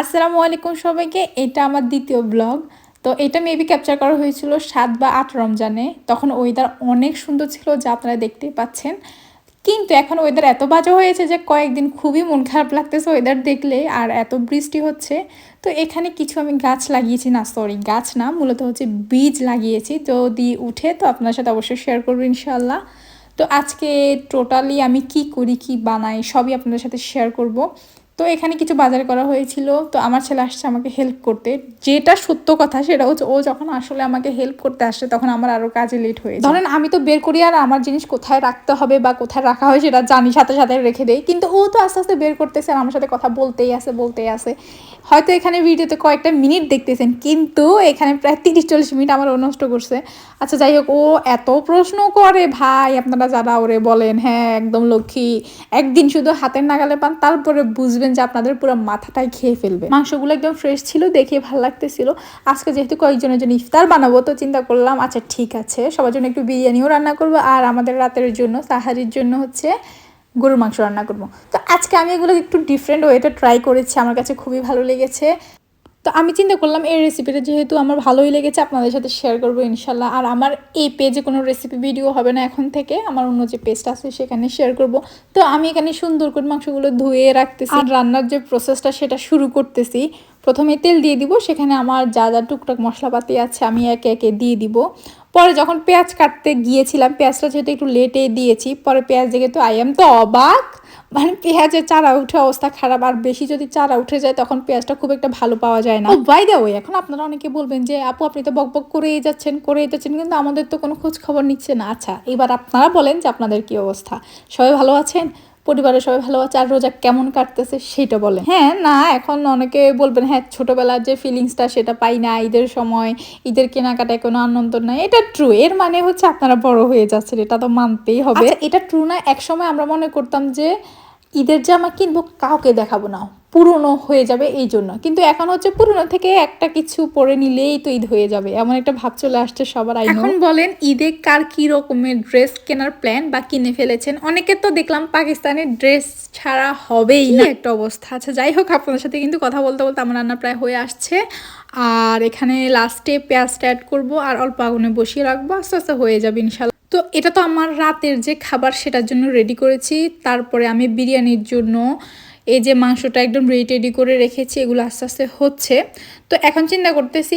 আসসালামু আলাইকুম সবাইকে, এটা আমার দ্বিতীয় ব্লগ। তো এটা মেবি ক্যাপচার করা হয়েছিল সাত বা আট রমজানে। তখন ওয়েদার অনেক সুন্দর ছিল, যা আপনারা দেখতেই পাচ্ছেন। কিন্তু এখন ওয়েদার এত বাজে হয়েছে যে কয়েকদিন খুবই মন খারাপ লাগতেছে ওয়েদার দেখলে, আর এত বৃষ্টি হচ্ছে। তো এখানে কিছু আমি গাছ লাগিয়েছি, না সরি গাছ না, মূলত হচ্ছে বীজ লাগিয়েছি। যদি উঠে তো আপনার সাথে অবশ্যই শেয়ার করব ইনশাল্লাহ তো আজকে টোটালি আমি কি করি, কি বানাই, সবই আপনাদের সাথে শেয়ার করব। তো এখানে কিছু বাজার করা হয়েছিল। তো আমার ছেলে আসছে আমাকে হেল্প করতে। যেটা সত্য কথা সেটা হচ্ছে ও যখন আসলে আমাকে হেল্প করতে আসছে তখন আমার আরও কাজে লেট হয়ে ধরেন আমি তো বের করি আর আমার জিনিস কোথায় রাখতে হবে বা কোথায় রাখা হয় সেটা জানি, সাথে সাথে রেখে দেই। কিন্তু ও তো আস্তে আস্তে বের করতেছে আর আমার সাথে কথা বলতেই আছে বলতেই আছে। হয়তো এখানে ভিডিওতে কয়েকটা মিনিট দেখতেছেন, কিন্তু এখানে প্রায় তিরিশ চল্লিশ মিনিট আমার ও নষ্ট করছে। আচ্ছা যাই হোক, ও এত প্রশ্ন করে, ভাই, আপনারা যারা ওরে বলেন হ্যাঁ একদম লক্ষ্মী, একদিন শুধু হাতের নাগালে পান, তারপরে বুঝবেন যে আপনাদের পুরো মাথাটাই খেয়ে ফেলবে। মাংসগুলো একদম ফ্রেশ ছিল, দেখে ভালো লাগতেছিল। আজকে যেহেতু কয়েকজনের জন্য ইফতার বানাবো, তো চিন্তা করলাম আচ্ছা ঠিক আছে, সবার জন্য একটু বিরিয়ানিও রান্না করব, আর আমাদের রাতের জন্য, সাহারির জন্য হচ্ছে গরুর মাংস রান্না করব। তো আজকে আমি এগুলো একটু ডিফারেন্ট ওয়েতে ট্রাই করেছি, আমার কাছে খুবই ভালো লেগেছে। তো আমি চিন্তা করলাম এই রেসিপিটা যেহেতু আমার ভালোই লেগেছে, আপনাদের সাথে শেয়ার করব ইনশাল্লাহ। আর আমার এই পেজে কোনো রেসিপি ভিডিও হবে না এখন থেকে, আমার অন্য যে পেজটা আছে সেখানে শেয়ার করব। তো আমি এখানে সুন্দর করে মাংসগুলো ধুয়ে রাখতেছি। আর রান্নার যে প্রসেসটা সেটা শুরু করতেছি। প্রথমে তেল দিয়ে দিব, সেখানে আমার যা যা টুকটাক মশলাপাতি আছে আমি একে একে দিয়ে দিব। পরে যখন পেঁয়াজ কাটতে গিয়েছিলাম, পেঁয়াজটা যেহেতু একটু লেটে দিয়েছি, পরে পেঁয়াজ দেখে তো আই এম তো অবাক। মানে পেঁয়াজের চারা উঠে অবস্থা খারাপ, আর বেশি যদি চারা উঠে যায় তখন পেঁয়াজটা খুব একটা ভালো পাওয়া যায় না। বাই দা ওই এখন আপনারা অনেকে বলবেন যে, আপু, আপনি তো বক বক করেই যাচ্ছেন করেই যাচ্ছেন, কিন্তু আমাদের তো কোনো খোঁজ খবর নিচ্ছে না। আচ্ছা এবার আপনারা বলেন যে আপনাদের কি অবস্থা। সবাই ভালো আছেন? পরিবারের সবাই ভালো আছে আর রোজা কেমন কাটতেছে সেটা বলে হ্যাঁ না এখন অনেকে বলবেন হ্যাঁ ছোটবেলার যে ফিলিংসটা সেটা পাই না ঈদের সময় ঈদের কেনাকাটায় কোনো আনন্দ নাই এটা ট্রু এর মানে হচ্ছে আপনারা বড় হয়ে যাচ্ছেন এটা তো মানতেই হবে। আচ্ছা, এটা ট্রু না এক সময় আমরা মনে করতাম যে ঈদের জামা কিনবো কাউকে দেখাবো না। পুরনো হয়ে যাবে এই জন্য। কিন্তু এখন হচ্ছে পুরনো থেকে একটা কিছু পরে নিলেই তো ঈদ হয়ে যাবে। এমন একটা ভাব চলে আসছে সবার এখন বলেন ঈদে কার কি রকমের ড্রেস কেনার প্ল্যান বা কিনে ফেলেছেন? অনেকে তো দেখলাম পাকিস্তানের ড্রেস ছাড়া হবেই না। একটা অবস্থা। আচ্ছা যাই হোক আপনার সাথে কিন্তু কথা বলতে বলতে আমার রান্না প্রায় হয়ে আসছে। আর এখানে লাস্টে পেঁয়াজটা অ্যাড করব আর অল্প আগুনে বসিয়ে রাখব। আস্তে আস্তে হয়ে যাবে ইনশাল্লাহ তো এটা তো আমার রাতের যে খাবার সেটার জন্য রেডি করেছি। তারপরে আমি বিরিয়ানির জন্য এই যে মাংসটা একদম রেডি টেডি করে রেখেছি, এগুলো আস্তে আস্তে হচ্ছে। তো এখন চিন্তা করতেছি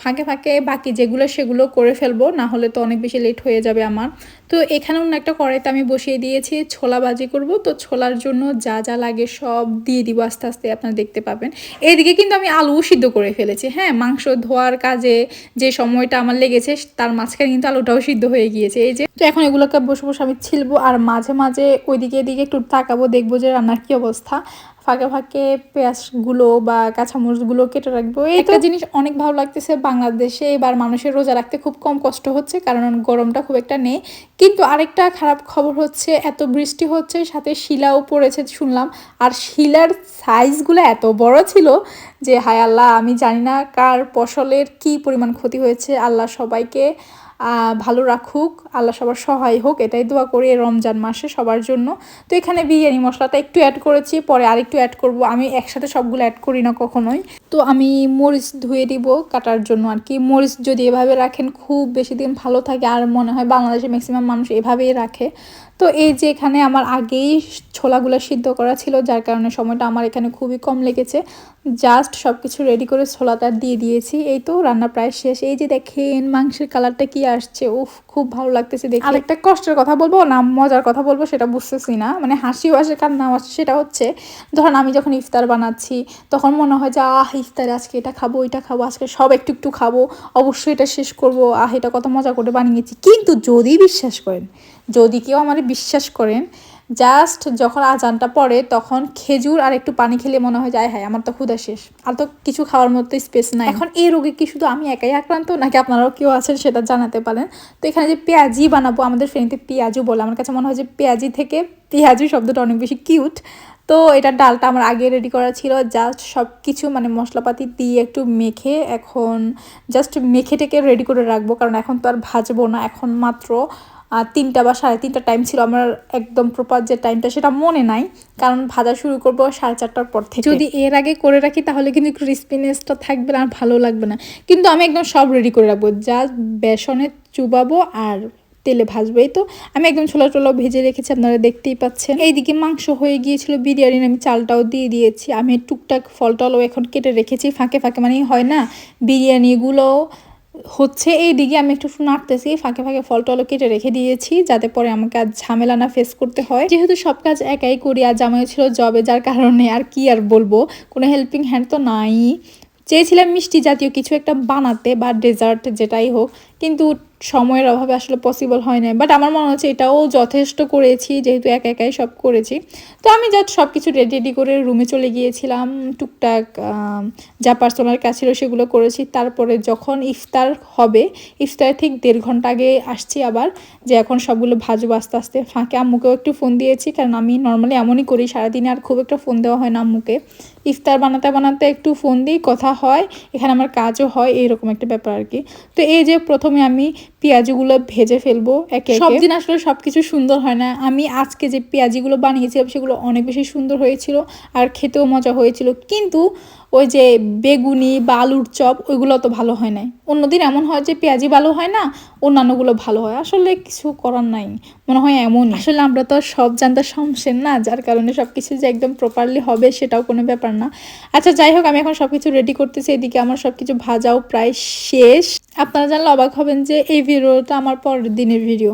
ফাঁকে ফাঁকে বাকি যেগুলো সেগুলো করে ফেলব না হলে তো অনেক বেশি লেট হয়ে যাবে আমার। তো এখানে অন্য একটা কড়াইতে আমি বসিয়ে দিয়েছি, ছোলা বাজি করব। তো ছোলার জন্য যা যা লাগে সব দিয়ে দিব আস্তে আস্তে, আপনারা দেখতে পাবেন। এদিকে কিন্তু আমি আলু সিদ্ধ করে ফেলেছি হ্যাঁ? মাংস ধোয়ার কাজে যে সময়টা আমার লেগেছে, তার মাঝখানে কিন্তু আলুটাও সিদ্ধ হয়ে গিয়েছে। এই যে, তো এখন এগুলোকে বসে বসে আমি ছিলবো, আর মাঝে মাঝে ওইদিকে এদিকে একটু তাকাবো, দেখব যে রান্নার কী অবস্থা। ফাঁকে ফাঁকে পেঁয়াজগুলো বা কাঁচামরিচগুলো কেটে রাখব। একটা জিনিস অনেক ভালো লাগতেছে বাংলাদেশে এবার মানুষের রোজা রাখতে খুব কম কষ্ট হচ্ছে কারণ গরমটা খুব একটা নেই। কিন্তু আরেকটা খারাপ খবর হচ্ছে এত বৃষ্টি হচ্ছে সাথে শিলাও পড়েছে শুনলাম। আর শিলার সাইজগুলো এত বড় ছিল যে হায় আল্লাহ আমি জানি না কার ফসলের কি পরিমাণ ক্ষতি হয়েছে। আল্লাহ সবাইকে ভালো রাখুক, আল্লাহ সবার সহায় হোক, এটাই দোয়া করি রমজান মাসে সবার জন্য। তো এখানে বিরিয়ানি মশলাটা একটু অ্যাড করেছি, পরে আরেকটু অ্যাড করব। আমি একসাথে সবগুলো অ্যাড করি না কখনোই। তো আমি মরিচ ধুয়ে দিব কাটার জন্য আর কি। মরিচ যদি এভাবে রাখেন, খুব বেশি দিন ভালো থাকে। আর মনে হয় বাংলাদেশে ম্যাক্সিমাম মানুষ এভাবেই রাখে। তো এই যে এখানে আমার আগেই ছোলাগুলো সিদ্ধ করা ছিল, যার কারণে সময়টা আমার এখানে খুবই কম লেগেছে। জাস্ট সব কিছু রেডি করে ছোলাটা দিয়ে দিয়েছি। এই তো রান্না প্রায় শেষ। এই যে দেখেন মাংসের কালারটা কি আসছে, উফ, খুব ভালো লাগতেছে দেখে। আরেকটা কষ্টের কথা বলব, না, মজার কথা বলব, সেটা বুঝতেছি না। মানে হাসিও আসে কার নাম আসছে সেটা হচ্ছে, ধরেন আমি যখন ইফতার বানাচ্ছি, তখন মনে হয় যে, আহ, ইফতারে, আজকে এটা খাব এটা খাব, আজকে সব একটু একটু খাব, অবশ্যই এটা শেষ করব, আহ, এটা কত মজা করে বানিয়েছি। কিন্তু যদি বিশ্বাস করেন, যদি কেউ আমার বিশ্বাস করেন জাস্ট যখন আজানটা পড়ে, তখন খেজুর আর একটু পানি খেলে মনে হয় যায় হ্যাঁ আমার তো ক্ষুদা শেষ। আর তো কিছু খাওয়ার মতো স্পেস নাই। এখন এই রোগে কি শুধু আমি একাই আক্রান্ত, নাকি আপনারাও কেউ আছেন সেটা জানাতে পারেন? তো এখানে যে পেঁয়াজি বানাবো, আমাদের ফ্রেন্ডে পেঁয়াজু বলে, আমার কাছে মনে হয় যে পেঁয়াজি থেকে পেঁয়াজু শব্দটা অনেক বেশি কিউট তো এটা ডালটা আমার আগে রেডি করা ছিল জাস্ট সব কিছু মানে মশলাপাতি দিয়ে একটু মেখে এখন জাস্ট মেখে টেকে রেডি করে রাখব, কারণ এখন তো আর ভাজবো না, এখন মাত্র তিনটা বা সাড়ে তিনটা টাইম ছিল আমার একদম প্রপার যে টাইমটা সেটা মনে নাই, কারণ ভাজা শুরু করব সাড়ে চারটার পর থেকে। যদি এর আগে করে রাখি তাহলে কিন্তু ক্রিস্পিনেসটা থাকবে আর ভালো লাগবে না। কিন্তু আমি একদম সব রেডি করে রাখব। যা বেসনে চুবাবো আর তেলে ভাজবো। তো, আমি একদম ছোলা টোলা ভেজে রেখেছি, আপনারা দেখতেই পাচ্ছেন। এইদিকে মাংস হয়ে গিয়েছিল বিরিয়ানির আমি চালটাও দিয়ে দিয়েছি। আমি টুকটাক ফল টলও এখন কেটে রেখেছি, ফাঁকে ফাঁকে মানে হয় না। বিরিয়ানিগুলো হচ্ছে এই দিকে আমি একটু নাড়তেছি, ফাঁকে ফাঁকে ফল টলও কেটে রেখে দিয়েছি, যাতে পরে আমাকে আর ঝামেলা না ফেস করতে হয়। যেহেতু সব কাজ একাই করি আর জামাই ছিল জবে যার কারণে আর কি আর বলব? কোনো হেল্পিং হ্যান্ড তো নাই। চেয়েছিলাম মিষ্টি জাতীয় কিছু একটা বানাতে বা ডেজার্ট যেটাই হোক কিন্তু সময়ের অভাবে আসলে পসিবল হয় না বাট আমার মনে হচ্ছে এটাও যথেষ্ট করেছি, যেহেতু একা একাই সব করেছি। তো আমি জাস্ট সব কিছু রেডি রেডি করে রুমে চলে গিয়েছিলাম, টুকটাক যা পার্সোনাল কাজ ছিল সেগুলো করেছি। তারপরে যখন ইফতার হবে ইফতার ঠিক দেড় ঘণ্টা আগে আসছি আবার, যে এখন সবগুলো ভাজবো আস্তে আস্তে। ফাঁকে আম্মুকেও একটু ফোন দিয়েছি, কারণ আমি নর্মালি এমনই করি, সারাদিনে আর খুব একটা ফোন দেওয়া হয় না আম্মুকে। ইফতার বানাতে বানাতে একটু ফোন দিই, কথা হয়, এখানে আমার কাজও হয়, এইরকম একটা ব্যাপার আর কি। তো এই যে প্রথমে আমি পেঁয়াজিগুলো ভেজে ফেলব একে সব দিন আসলে সব কিছু সুন্দর হয় না। আমি আজকে যে পেঁয়াজিগুলো বানিয়েছিলাম সেগুলো অনেক বেশি সুন্দর হয়েছিল আর খেতেও মজা হয়েছিল। কিন্তু ওই যে বেগুনি বা আলুর চপ, ওইগুলো তো ভালো হয় নাই। অন্যদিন এমন হয় যে পেঁয়াজি ভালো হয় না, অন্যান্যগুলো ভালো হয়। আসলে কিছু করার নাই, মনে হয় এমন আসলে আমরা তো সব জানতে সমসেন না, যার কারণে সব কিছু যে একদম প্রপারলি হবে সেটাও কোনো ব্যাপার না। আচ্ছা যাই হোক, আমি এখন সব কিছু রেডি করতেছি, এদিকে আমার সব কিছু ভাজাও প্রায় শেষ। আপনারা জানলে অবাক হবেন যে এই ভিডিওটা আমার পরের দিনের ভিডিও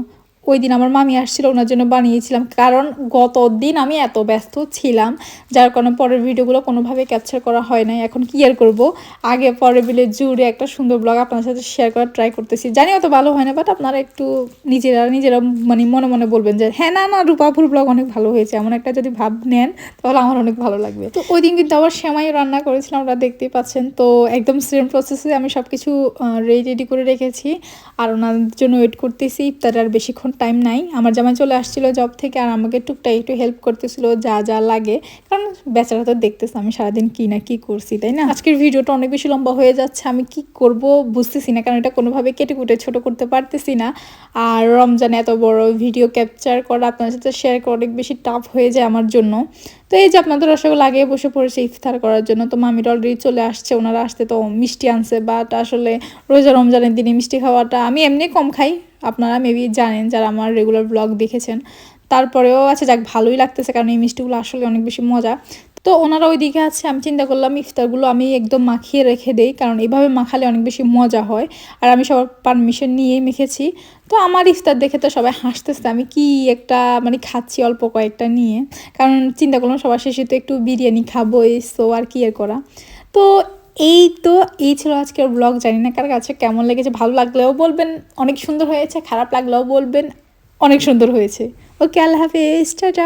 ওই দিন আমার মামি আসছিল, ওনার জন্য বানিয়েছিলাম। কারণ গত দিন আমি এত ব্যস্ত ছিলাম, যার কারণে পরের ভিডিওগুলো কোনোভাবে ক্যাপচার করা হয় নাই। এখন কি আর করব? আগে পরে বিলে জুড়ে একটা সুন্দর ব্লগ আপনার সাথে শেয়ার করার ট্রাই করতেছি। জানি অত ভালো হয় না বাট আপনারা একটু নিজেরা নিজেরা মানে মনে মনে বলবেন যে হ্যাঁ না না, রূপাপুর ব্লগ অনেক ভালো হয়েছে। এমন একটা যদি ভাব নেন, তাহলে আমার অনেক ভালো লাগবে। তো ওই দিন কিন্তু আবার সেমাই রান্না করেছিলাম ওরা দেখতেই পাচ্ছেন। তো একদম সেম প্রসেসে আমি সব কিছু রেডি রেডি করে রেখেছি। আর ওনার জন্য ওয়েট করতেছি তার আর বেশিক্ষণ টাইম নাই। আমার জামাই চলে আসছিল জব থেকে আর আমাকে টুকটাক একটু হেল্প করতেছিল যা যা লাগে। কারণ বেচারা তো দেখতেছে আমি সারাদিন কি না কি করছি, তাই না? আজকের ভিডিওটা অনেক বেশি লম্বা হয়ে যাচ্ছে, আমি কি করব বুঝতেছি না, কারণ এটা কোনোভাবে কেটে কুটে ছোটো করতে পারতেছি না। আর রমজানে এত বড় ভিডিও ক্যাপচার করা আপনার সাথে শেয়ার করা অনেক বেশি টাফ হয়ে যায় আমার জন্য। তো এই যে আপনাদের রসগোল্লা আগে বসে পড়েছে ইফতার করার জন্য, তো মামির অলরেডি চলে আসছে, ওনারা আসতে তো মিষ্টি আনছে বাট আসলে রোজা রমজানের দিনে মিষ্টি খাওয়াটা আমি এমনি কম খাই। আপনারা মেবি জানেন যারা আমার রেগুলার ব্লগ দেখেছেন। তারপরেও আছে যাক, ভালোই লাগতেছে কারণ এই মিষ্টিগুলো আসলে অনেক বেশি মজা। তো ওনারা ওই দিকে আছে, আমি চিন্তা করলাম ইফতারগুলো আমি একদম মাখিয়ে রেখে দেই, কারণ এইভাবে মাখালে অনেক বেশি মজা হয়। আর আমি সবার পারমিশন নিয়েই মেখেছি। তো আমার ইফতার দেখে তো সবাই হাসতেছে, আমি কি একটা মানে খাচ্ছি অল্প কয়েকটা নিয়ে। কারণ চিন্তা করলাম সবার শেষে তো একটু বিরিয়ানি খাব এই সো আর কি আর করা। তো এই তো, এই ছিল আজকের ব্লগ জানি না কার কাছে কেমন লেগেছে, ভালো লাগলেও বলবেন, অনেক সুন্দর হয়েছে, খারাপ লাগলেও বলবেন, অনেক সুন্দর হয়েছে। ওকে আল্লাহ হাফিজ, টাটা।